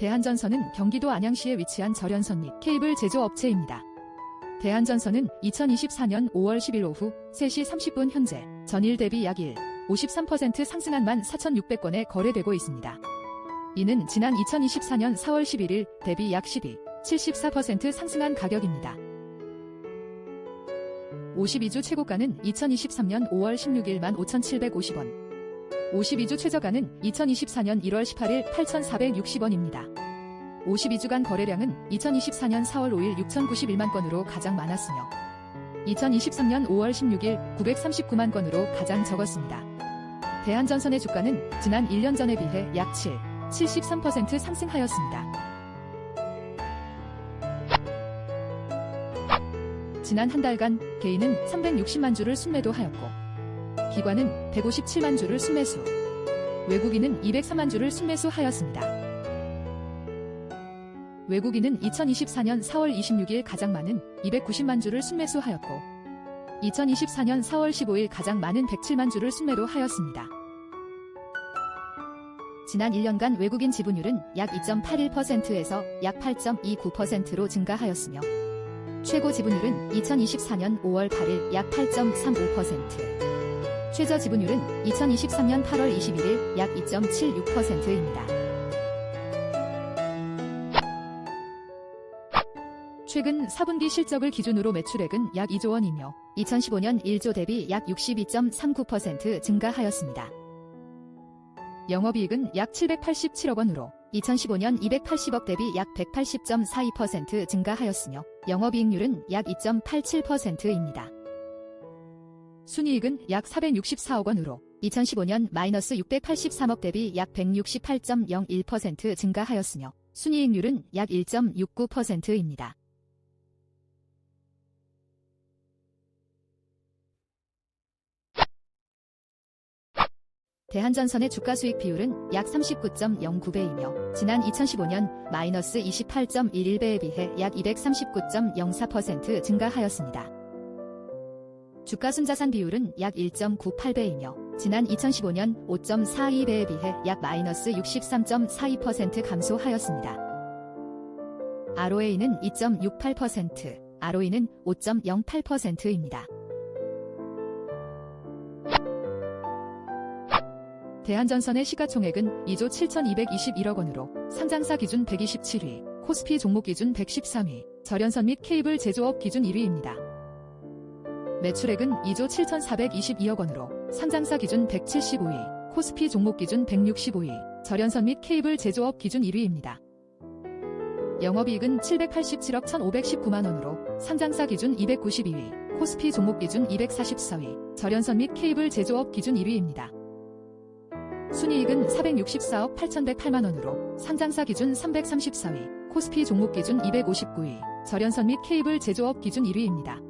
대한전선은 경기도 안양시에 위치한 절연선 및 케이블 제조업체입니다. 대한전선은 2024년 5월 10일 오후 3시 30분 현재 전일 대비 약 1, 53% 상승한 14,600건에 거래되고 있습니다. 이는 지난 2024년 4월 11일 대비 약 12, 74% 상승한 가격입니다. 52주 최고가는 2023년 5월 16일 15,750원, 52주 최저가는 2024년 1월 18일 8,460원입니다. 52주간 거래량은 2024년 4월 5일 6,091만 건으로 가장 많았으며 2023년 5월 16일 939만 건으로 가장 적었습니다. 대한전선의 주가는 지난 1년 전에 비해 약 7, 73% 상승하였습니다. 지난 한 달간 개인은 360만 주를 순매도하였고 기관은 157만 주를 순매수, 외국인은 203만 주를 순매수하였습니다. 외국인은 2024년 4월 26일 가장 많은 290만 주를 순매수하였고 2024년 4월 15일 가장 많은 107만 주를 순매도하였습니다. 지난 1년간 외국인 지분율은 약 2.81%에서 약 8.29%로 증가하였으며 최고 지분율은 2024년 5월 8일 약 8.35%, 최저 지분율은 2023년 8월 21일 약 2.76%입니다. 최근 4분기 실적을 기준으로 매출액은 약 2조 원이며 2015년 1조 대비 약 62.39% 증가하였습니다. 영업이익은 약 787억 원으로 2015년 280억 대비 약 180.42% 증가하였으며 영업이익률은 약 2.87%입니다. 순이익은 약 464억 원으로 2015년 마이너스 683억 대비 약 168.01% 증가하였으며 순이익률은 약 1.69%입니다. 대한전선의 주가 수익 비율은 약 39.09배이며 지난 2015년 마이너스 28.11배에 비해 약 239.04% 증가하였습니다. 주가 순자산 비율은 약 1.98배이며 지난 2015년 5.42배에 비해 약 마이너스 63.42% 감소하였습니다. ROA는 2.68%, ROE는 5.08%입니다. 대한전선의 시가총액은 2조 7,221억 원으로 상장사 기준 127위, 코스피 종목 기준 113위, 절연선 및 케이블 제조업 기준 1위입니다. 매출액은 2조 7,422억 원으로 상장사 기준 175위, 코스피 종목 기준 165위, 절연선 및 케이블 제조업 기준 1위입니다. 영업이익은 787억 1,519만 원으로 상장사 기준 292위, 코스피 종목 기준 244위, 절연선 및 케이블 제조업 기준 1위입니다. 순이익은 464억 8,108만 원으로 상장사 기준 334위, 코스피 종목 기준 259위, 절연선 및 케이블 제조업 기준 1위입니다.